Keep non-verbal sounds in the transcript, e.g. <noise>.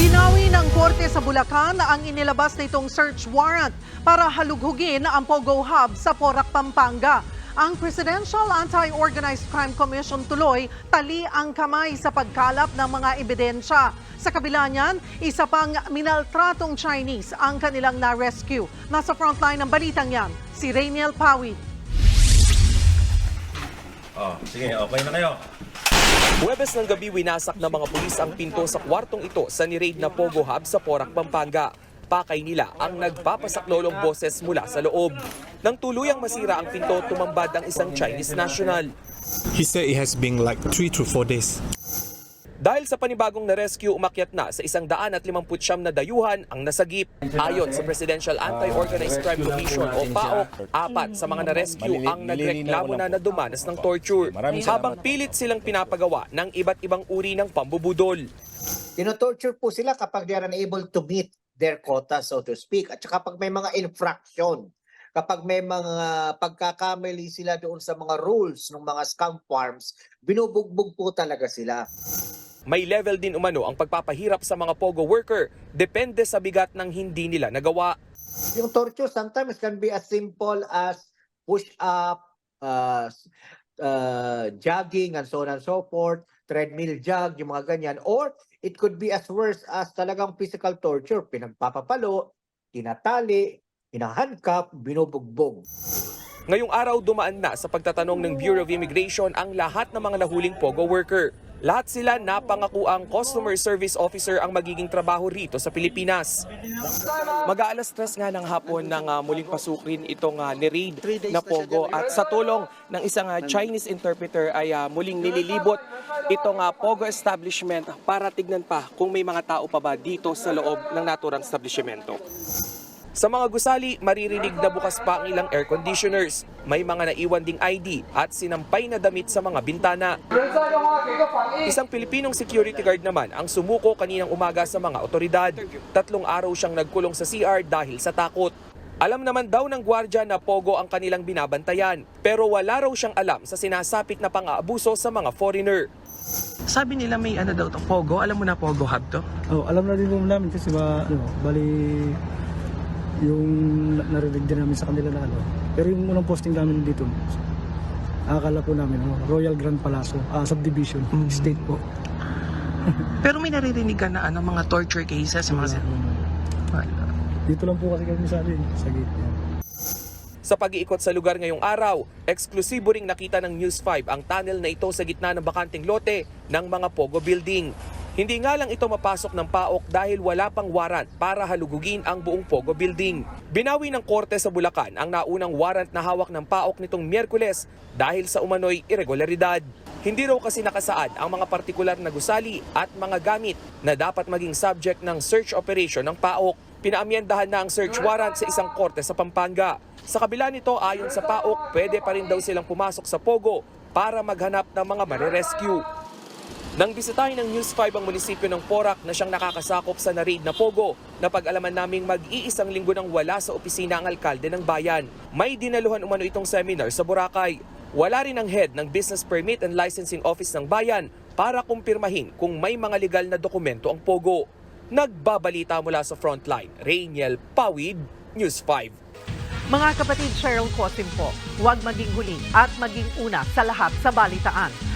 Binawi ng korte sa Bulacan ang inilabas nitong search warrant para halughugin ang Pogo Hub sa Porac, Pampanga. Ang Presidential Anti-Organized Crime Commission tuloy tali ang kamay sa pagkalap ng mga ebidensya. Sa kabila niyan, isa pang minaltratong Chinese ang kanilang na-rescue. Nasa frontline ng balitang yan, si Rainiel Pawid. Oh, sige, okay na kayo. Huwebes ng gabi winasak ng mga pulis ang pinto sa kwartong ito sa ni-raid na Pogo Hub sa Porac, Pampanga. Pakay nila ang nagpapasaklolong boses mula sa loob. Nang tuluyang masira ang pinto, tumambad ang isang Chinese national. He said it has been like three to four days. Dahil sa panibagong na-rescue, umakyat na sa isang daan at limamput siyam na dayuhan ang nasagip. Ayon sa Presidential Anti-Organized Crime Commission o PAOK, apat sa mga na-rescue ang nagreklamo na na dumanas ng torture habang pilit silang pinapagawa ng iba't ibang uri ng pambubudol. Tinotorture po sila kapag they are unable to meet their quota, so to speak. At saka kapag may mga infraction, kapag may mga pagkakamali sila doon sa mga rules ng mga scam farms, binubugbog po talaga sila. May level din umano ang pagpapahirap sa mga POGO worker, depende sa bigat ng hindi nila nagawa. Yung torture sometimes can be as simple as push up, uh, uh, jogging, and so on and so forth, treadmill jog, yung mga ganyan. Or it could be as worse as talagang physical torture, pinagpapapalo, tinatali, hinahandcuff, binubugbog. Ngayong araw dumaan na sa pagtatanong ng Bureau of Immigration ang lahat ng mga nahuling POGO worker. Lahat sila napangako ang customer service officer ang magiging trabaho rito sa Pilipinas. Mag-aalas tres nga ng hapon nang ah, muling pasukin itong uh, ni-raid na Pogo at sa tulong ng isang ah, Chinese interpreter ay ah, muling nililibot itong ah, Pogo establishment para tignan pa kung may mga tao pa ba dito sa loob ng naturang establishmento. Sa mga gusali, maririnig na bukas pa ang ilang air conditioners. May mga naiwan ding ID at sinampay na damit sa mga bintana. Isang Pilipinong security guard naman ang sumuko kaninang umaga sa mga otoridad. Tatlong araw siyang nagkulong sa CR dahil sa takot. Alam naman daw ng gwardya na pogo ang kanilang binabantayan, pero wala raw siyang alam sa sinasapit na pang-aabuso sa mga foreigner. Sabi nila may ano daw to, Pogo. Alam mo na Pogo Hub to? Oh, alam na din po namin kasi ba, ano, bali yung na- narinig din namin sa kanila na ano. Pero yung unang posting namin dito, akala po namin, ano, Royal Grand Palacio, ah, subdivision, state po. <laughs> Pero may naririnig ka na ano, mga torture cases. Mga sin- Wala. Dito lang po kasi kami sa, eh, sa gate. Yan. Sa pag-iikot sa lugar ngayong araw, eksklusibo ring nakita ng News 5 ang tunnel na ito sa gitna ng bakanting lote ng mga Pogo Building. Hindi nga lang ito mapasok ng PAOK dahil wala pang warrant para halugugin ang buong Pogo Building. Binawi ng korte sa Bulacan ang naunang warrant na hawak ng PAOK nitong Miyerkules dahil sa umano'y irregularidad. Hindi raw kasi nakasaad ang mga partikular na gusali at mga gamit na dapat maging subject ng search operation ng PAOK. Pinaamyendahan na ang search warrant sa isang korte sa Pampanga. Sa kabila nito, ayon sa PAOK, pwede pa rin daw silang pumasok sa Pogo para maghanap ng mga marirescue. Nang bisitahin ng News 5 ang munisipyo ng Porac na siyang nakakasakop sa na-raid na Pogo, napag-alaman naming mag-iisang linggo nang wala sa opisina ang alkalde ng bayan. May dinaluhan umano itong seminar sa Boracay. Wala rin ang head ng Business Permit and Licensing Office ng bayan para kumpirmahin kung may mga legal na dokumento ang Pogo. Nagbabalita mula sa frontline, Rainiel Pawid, News 5. Mga kapatid Cheryl Cosim po, huwag maging huli at maging una sa lahat sa balitaan.